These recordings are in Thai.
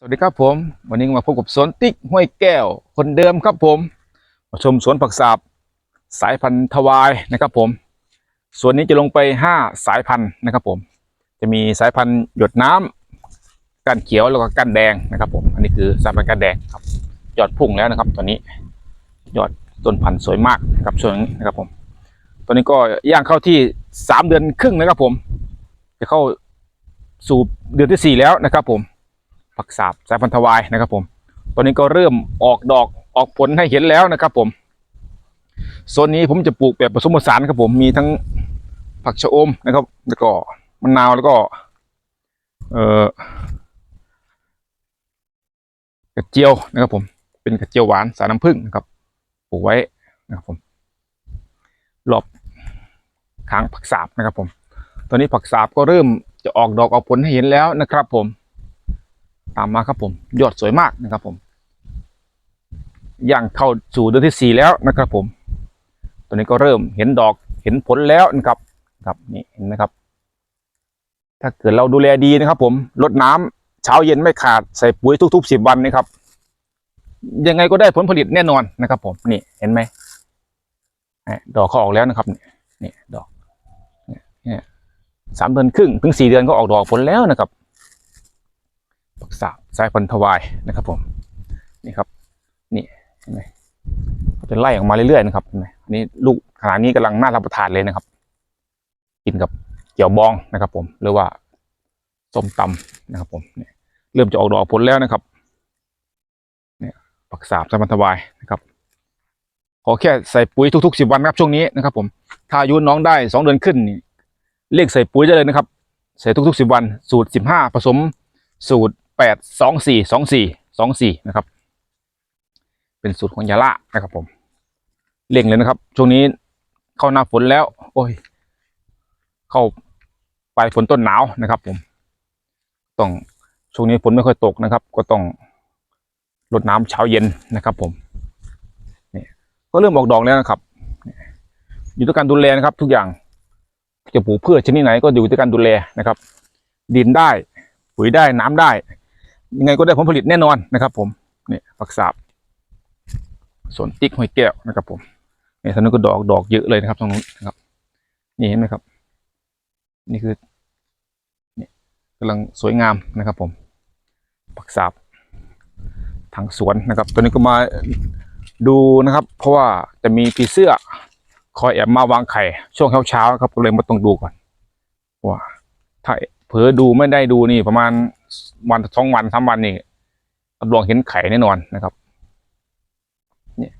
สวัสดีครับผม วันนี้มาพบกับสวนติ๊กห้วยแก้วคนเดิมครับผมมาชมสวนผักสาบสายพันธุ์ทวายนะครับผมสวนนี้จะลงไป 5 สายพันธุ์นะครับผม จะมีสายพันธุ์หยดน้ำก้านเขียวแล้วก็ก้านแดงนะครับผมอันนี้คือสายพันธุ์ก้านแดงครับยอดพุ่งแล้วนะครับตอนนี้ยอดต้นพันธุ์สวยมากนะครับช่วงนี้นะครับผม ตอนนี้ก็ย่างเข้าที่ 3 เดือนครึ่งนะครับผม จะเข้าสู่เดือนที่ 4 แล้วนะครับผม ผักสาบสายพันธุ์ทวายนะครับผมตอนนี้ก็เริ่มออกดอกออกผลให้เห็นแล้วนะครับผมโซนนี้ผมจะปลูกแบบผสมผสานครับผมมีทั้งผักชะอมนะครับ แล้วก็มะนาวแล้วก็ เอ่อกระเจียวนะครับ ผม เป็นกระเจียวหวานสายน้ำผึ้งนะครับปลูกไว้นะครับผมรอบค้างผักสาบนะครับผม ตอนนี้ผักสาบก็เริ่มจะออกดอกออกผลให้เห็นแล้วนะครับผม ตามมาครับผมยอดสวยมากนะครับผมย่างเข้าสู่เดือนที่สี่แล้วนะครับผม ตัวนี้ก็เริ่มเห็นดอกเห็นผลแล้วนะครับครับนี่เห็นไหมครับ ถ้าเกิดเราดูแลดีนะครับผมลดน้ำเช้าเย็นไม่ขาดใส่ปุ๋ยทุกๆสิบวันนะครับ ยังไงก็ได้ผลผลิตแน่นอนนะครับผมนี่เห็นไหมดอกเขาออกแล้วนะครับนี่นี่ดอกเนี่ยสามเดือนครึ่งถึงสี่เดือนก็ออกดอกผลแล้วนะครับ สาบสายพันธุ์ทวายนะครับผมนี่ครับนี่เห็นไหมเขาจะไล่ออกมาเรื่อยๆนะครับเห็นไหมอันนี้ลูกขนาดนี้กำลังน่ารับประทานเลยนะครับ กินกับเกี่ยวบองนะครับ ผมหรือว่าส้มตำนะครับผมเนี่ยเริ่มจะออกดอกผลแล้วนะครับเนี่ยผักสาบสายพันธุ์ทวายนะครับขอแค่ใส่ปุ๋ยทุกๆสิบวันครับช่วงนี้นะครับ ผมถ้าอายุน้องได้สองเดือนขึ้นเรียกใส่ปุ๋ยได้เลยนะครับ ใส่ทุกๆสิบวัน สูตรสิบห้าผสมสูตร แปดสองสี่สองสี่สองสี่นะครับ เป็นสูตรของยาละนะครับผมเร่งเลยนะครับ ช่วงนี้เข้าหน้าฝนแล้ว โอ้ย เข้าปลายฝนต้นหนาวนะครับ ผม ต้องช่วงนี้ฝนไม่ค่อยตกนะครับ ก็ต้องรดน้ำเช้าเย็นนะครับ ผมนี่ก็เริ่มออกดอกแล้วนะครับอยู่ที่การดูแลนะครับ ทุกอย่างจะปลูกพืชชนิดไหนก็อยู่ที่การดูแลนะครับ ดินได้ ปุ๋ยได้น้ำได้ ยังไงก็ได้ผลผลิตแน่นอนนะครับ ผมเนี่ยผักสาบสวนติ๊กห้วยแก้วนะครับ ผมเนี่ยทางนู้นก็ดอกดอกเยอะเลยนะครับตรงนู้นนะครับ นี่เห็นไหมครับ นี่คือนี่กำลังสวยงามนะครับ ผมผักสาบทางสวนนะครับตัวนี้ก็มาดูนะครับ เพราะว่าจะมีผีเสื้อคอยแอบมาวางไข่ช่วงเช้าๆครับก็เลยมาต้องดูก่อนว่าถ้า เผลอดูไม่ได้ดูนี่ประมาณวันสองวันสามวันนี่รับรองเห็นไข่แน่นอนนะครับนี่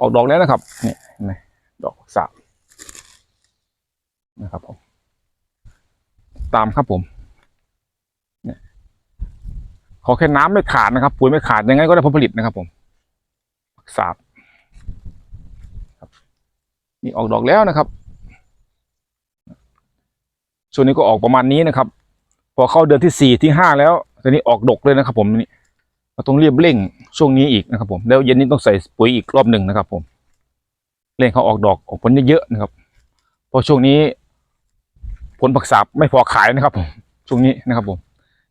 ออกดอกแล้วนะครับนี่เห็นไหมดอกสาบนะครับผมตามครับผมเนี่ยขอแค่น้ำไม่ขาดนะครับปุ๋ยไม่ขาดยังไงก็ได้ผลผลิตนะครับ ผมสาบครับนี่ออกดอกแล้วนะครับช่วงนี้ก็ออกประมาณนี้นะครับ พอเข้าเดือนที่สี่ที่ห้าแล้วตอนนี้ออกดกเลยนะครับ ผมนี่เราต้องรีบเร่งช่วงนี้อีกนะครับ ผมแล้วเย็นนี้ต้องใส่ปุ๋ยอีกรอบหนึ่งนะครับ ผมเร่งเขาออกดอกออกผลเยอะๆนะครับเพราะช่วงนี้ ผลผักสาบไม่พอขายนะครับ ผมช่วงนี้นะครับ ผม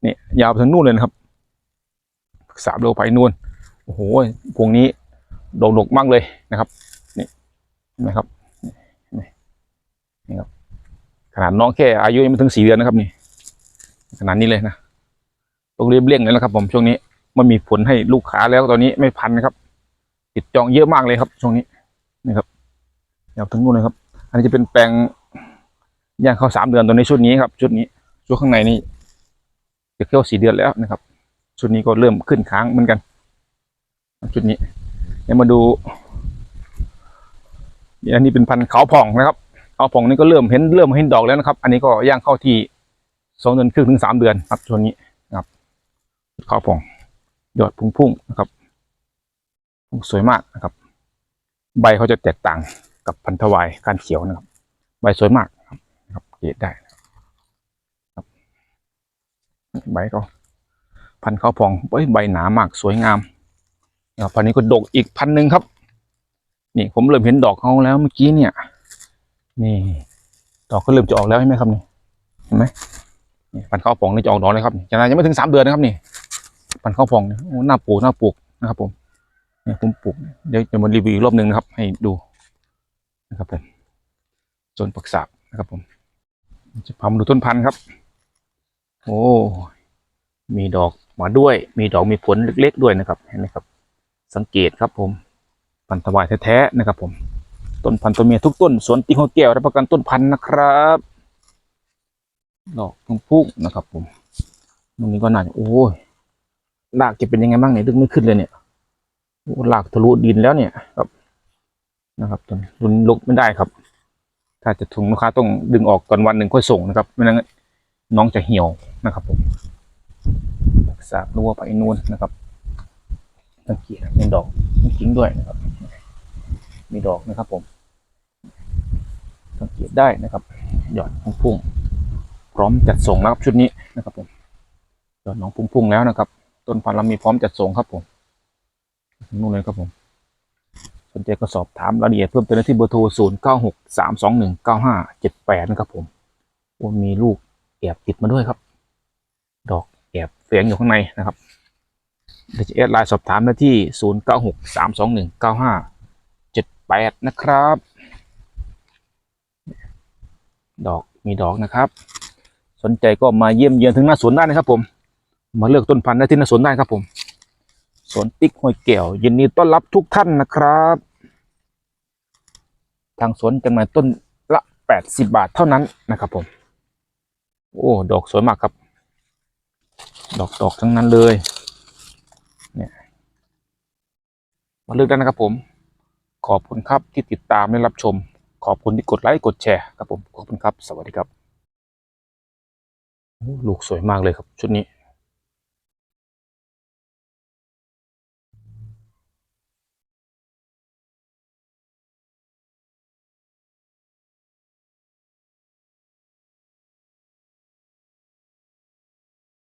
นี่ยาวไปถึงนู่นเลยนะครับผักสาบเร็วไปนู่นโอ้โหพวงนี้ดกดกมากเลยนะครับนี่เห็นไหมครับนี่นี่ครับขนาดน้องแค่อายุยังไม่ถึงสี่เดือนนะครับนี่ ขนาดนี้เลยนะต้องรีบเร่งเลยนะครับผมช่วงนี้มันมีผลให้ลูกค้าแล้วตอนนี้ไม่พันนะครับ ติดจองเยอะมากเลยครับ ช่วงนี้นี่ครับเดี๋ยวถึงนู่นเลยครับ อันนี้จะเป็นแปลงย่างเข้าสามเดือนตัวนี้ชุดนี้ครับชุดนี้ชุดข้างในนี่จะเข้าสี่เดือนแล้วนะครับ ชุดนี้ก็เริ่มขึ้นค้างเหมือนกัน ชุดนี้เดี๋ยวมาดูอันนี้เป็นพันธุ์ขาวผ่องนะครับเอาผงนี่ก็เริ่มเห็นเริ่มเห็นดอกแล้วนะครับ อันนี้ก็ย่างเข้าที่ สองเดือนครึ่งถึงสามเดือนครับช่วงนี้นะครับข้าวผงยอดพุ่งๆนะครับ สวยมากนะครับ ใบเขาจะแตกต่างกับพันธวายการเขียวนะครับ ใบสวยมากครับนะครับเกตได้นะครับใบก็พันข้าวพองเอ้ยใบหนามากสวยงามนะครับพันนี้ก็ดกอีกพันหนึ่งครับ นี่ผมเริ่มเห็นดอกเขาแล้วเมื่อกี้เนี่ย นี่ ดอกก็เริ่มจะออกแล้วใช่ไหมครับนี่เห็นไหม พันธุ์ข้าวป่องนี่จะออกดอกเลยครับจากนั้นยังไม่ถึงสามเดือนนะครับนี่พันธุ์ข้าวพองนี่หน้าปลูกหน้าปลูกนะครับ ผมเนี่ยผมปลูกเดี๋ยวจะมารีวิวอีกรอบหนึ่งนะครับ ให้ดูนะครับผมสวนปักษาบนะครับ ผม จะพามาดูต้นพันธุ์ครับ โอ้มีดอกมาด้วย มีดอกมีผลเล็กๆด้วยนะครับเห็นไหมครับ สังเกตครับผมพันธุ์ถวายแท้ๆนะครับ ผม ต้นพันธุ์ตัวเมียทุกต้นสวนติงหัวแก้วรับประกันต้นพันธุ์นะครับ ดอกพุ่งพุ่งนะครับผมตรงนี้ก็นาโอ้ยรากจะเป็นยังไงบ้างเนี่ยดึงไม่ขึ้นเลยเนี่ยโอ้รากทะลุดินแล้วเนี่ยครับนะครับตัวนี้รุนลุกไม่ได้ครับ ถ้าจะถุงลูกค้าต้องดึงออกก่อนวันหนึ่งค่อยส่งนะครับไม่งั้นน้องจะเหี่ยวนะครับผมรักษารั้วไปนู่นนะครับสังเกตเป็นดอกจริงด้วยนะครับ มีดอกนะครับผมสังเกตได้นะครับ หยอดพุ่ง ร้อมจัดส่งแล้วครับชุดนี้นะครับผมยอดน้องพุ่งๆแล้วนะครับ ต้นพันธุ์เรามีพร้อมจัดส่งครับผมนู่นเลยครับผมสนใจก็สอบถามรายละเอียดเพิ่มเติมได้ที่เบอร์โทร 0 9 6 3 2 1 9 5 7 8 นะครับผมโอ้มีลูกแอบติดมาด้วยครับ ดอกแอบเฟียงอยู่ข้างในนะครับเดี๋ยวจะแอดไลน์สอบถามได้ที่ 0 9 6 3 2 1 9 5 7 8 นะครับ ดอกมีดอกนะครับ สนใจก็มาเยี่ยมเยือนถึงหน้าสวนได้นะครับผม มาเลือกต้นพันธุ์ได้ที่หน้าสวนได้ครับผม สวนติ๊กห้วยแก้วยินดีต้อนรับทุกท่านนะครับ ทางสวนจำหน่ายต้นละ80บาทเท่านั้นนะครับผม โอ้ ดอกสวยมากครับ ดอกดอกทั้งนั้นเลย เนี่ย มาเลือกได้นะครับผม ขอบคุณครับที่ติดตามและรับชม ขอบคุณที่กดไลค์กดแชร์ครับผม ขอบคุณครับ สวัสดีครับ ลูกสวยมากเลยครับชุดนี้